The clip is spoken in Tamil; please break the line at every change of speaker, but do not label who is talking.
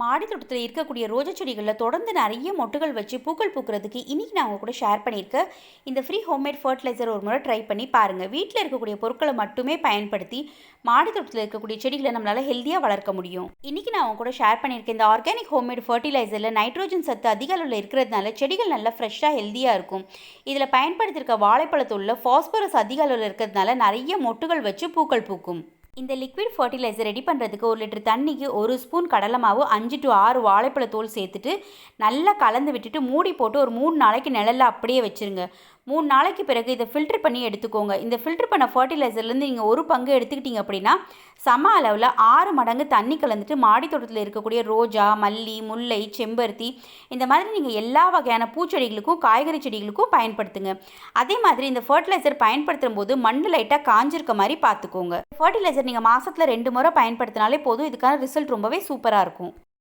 மாடி தோட்டத்தில் இருக்கக்கூடிய ரோஜா செடிகளில் தொடர்ந்து நிறைய மொட்டுகள் வச்சு பூக்கள் பூக்கிறதுக்கு இன்றைக்கி நான் உங்கள் கூட ஷேர் பண்ணியிருக்கேன். இந்த ஃப்ரீ ஹோம்மேட் ஃபர்டிலைசர் ஒரு முறை ட்ரை பண்ணி பாருங்கள் வீட்டில் இருக்கக்கூடிய பொருட்களை மட்டுமே பயன்படுத்தி மாடி தோட்டத்தில் இருக்கக்கூடிய செடிகளை நம்மளால் ஹெல்த்தியாக வளர்க்க முடியும். இன்றைக்கி நான் உங்கள் கூட ஷேர் பண்ணியிருக்கேன். இந்த ஆர்கானிக் ஹோம்மேட் ஃபர்டிலைசரில் நைட்ரோஜன் சத்து அதிக அளவில் இருக்கிறதுனால செடிகள் நல்லா ஃப்ரெஷ்ஷாக ஹெல்த்தியாக இருக்கும். இதில் பயன்படுத்தியிருக்க வாழைப்பழத்துள்ள ஃபாஸ்பரஸ் அதிக அளவில் இருக்கிறதுனால நிறைய மொட்டுகள் வச்சு பூக்கள் பூக்கும். இந்த லிக்விட் ஃபர்டிலைசர் ரெடி பண்ணுறதுக்கு ஒரு லிட்டர் தண்ணிக்கு ஒரு ஸ்பூன் கடலை மாவு அஞ்சு டு ஆறு வாழைப்பழத்தோல் சேர்த்துட்டு நல்லா கலந்து விட்டுட்டு மூடி போட்டு ஒரு மூணு நாளைக்கு நிழலில் அப்படியே வச்சுருங்க. மூணு நாளைக்கு பிறகு இதை ஃபில்டர் பண்ணி எடுத்துக்கோங்க. இந்த ஃபில்டர் பண்ண ஃபர்டிலைசர்லேருந்து நீங்கள் ஒரு பங்கு எடுத்துக்கிட்டீங்க அப்படின்னா சம அளவில் ஆறு மடங்கு தண்ணி கலந்துட்டு மாடி தோட்டத்தில் இருக்கக்கூடிய ரோஜா மல்லி முல்லை செம்பருத்தி இந்த மாதிரி நீங்கள் எல்லா வகையான பூச்செடிகளுக்கும் காய்கறி செடிகளுக்கும் பயன்படுத்துங்க. அதே மாதிரி இந்த ஃபர்டிலைசர் பயன்படுத்தும் போது மண் லைட்டாக காஞ்சிருக்க மாதிரி பார்த்துக்கோங்க. ஃபர்டிலைசர் நீங்கள் மாதத்தில் ரெண்டு முறை பயன்படுத்தினாலே போதும். இதுக்கான ரிசல்ட் ரொம்பவே சூப்பராக இருக்கும்.